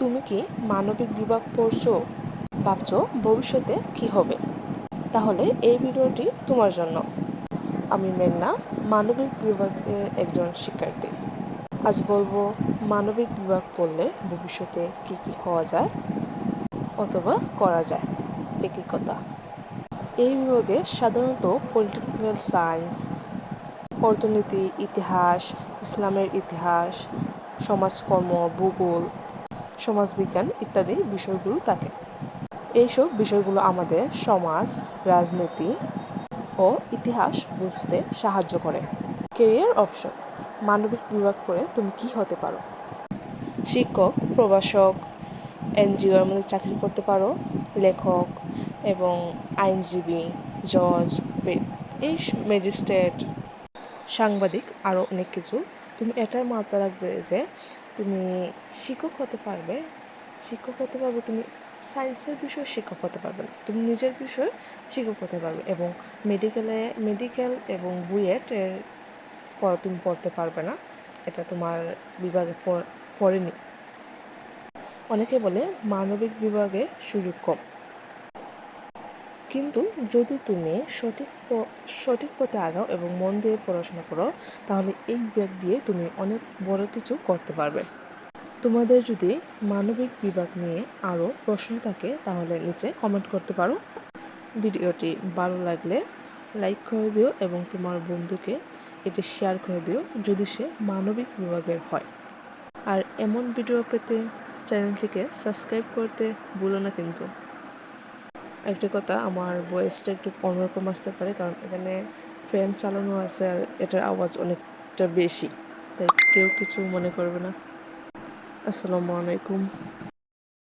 তুমি কি মানবিক বিভাগ পড়ছো, ভাবছ ভবিষ্যতে কি হবে? তাহলে এই ভিডিওটি তোমার জন্য। আমি মেঘনা, মানবিক বিভাগের একজন শিক্ষার্থী। আজ বলব, মানবিক বিভাগ পড়লে ভবিষ্যতে কি কি হওয়া যায় অথবা করা যায়? একই কথা এই বিভাগে সাধারণত পলিটিক্যাল সায়েন্স অর্থনীতি, ইতিহাস, ইসলামের ইতিহাস, সমাজকর্ম, ভূগোল সমাজবিজ্ঞান ইত্যাদি বিষয়গুলো থাকে। এইসব বিষয়গুলো আমাদের সমাজ, রাজনীতি ও ইতিহাস বুঝতে সাহায্য করে। কেরিয়ার অপশন মানবিক বিভাগ পড়ে তুমি কি হতে পারো? শিক্ষক, প্রভাষক এনজিওর মধ্যে চাকরি করতে পারো, লেখক এবং আইনজীবী, জজ এই ম্যাজিস্ট্রেট, সাংবাদিক আরও অনেক কিছু। তুমি এটাই মাথায় রাখবে যে তুমি শিক্ষক হতে পারবে, শিক্ষক হতে পারবে, তুমি সায়েন্সের বিষয়ে শিক্ষক হতে পারবে না। তুমি নিজের বিষয়ে শিক্ষক হতে পারবে এবং মেডিকেলে মেডিকেল এবং বুয়েট এর পর তুমি পড়তে পারবে না। এটা তোমার বিভাগে পড়েনি। অনেকে বলে মানবিক বিভাগে সুযোগ কম। কিন্তু যদি তুমি সঠিক সঠিক পথে আগাও এবং মন দিয়ে পড়াশোনা করো, তাহলে এই বিভাগ দিয়ে তুমি অনেক বড় কিছু করতে পারবে। তোমাদের যদি মানবিক বিভাগ নিয়ে আরও প্রশ্ন থাকে, তাহলে নিচে কমেন্ট করতে পারো। ভিডিওটি ভালো লাগলে লাইক করে দিও এবং তোমার বন্ধুকে এটি শেয়ার করে দিও যদি সে মানবিক বিভাগের হয়। আর এমন ভিডিও পেতে চ্যানেলটিকে সাবস্ক্রাইব করতে ভুলো না কিন্তু। একটা কথা, আমার ভয়েসটা একটু অন্যরকম আসতে পারে, কারণ এখানে ফ্যান চালানো আছে আর এটার আওয়াজ অনেকটা বেশি, তাই কেউ কিছু মনে করবে না। আসসালামু আলাইকুম।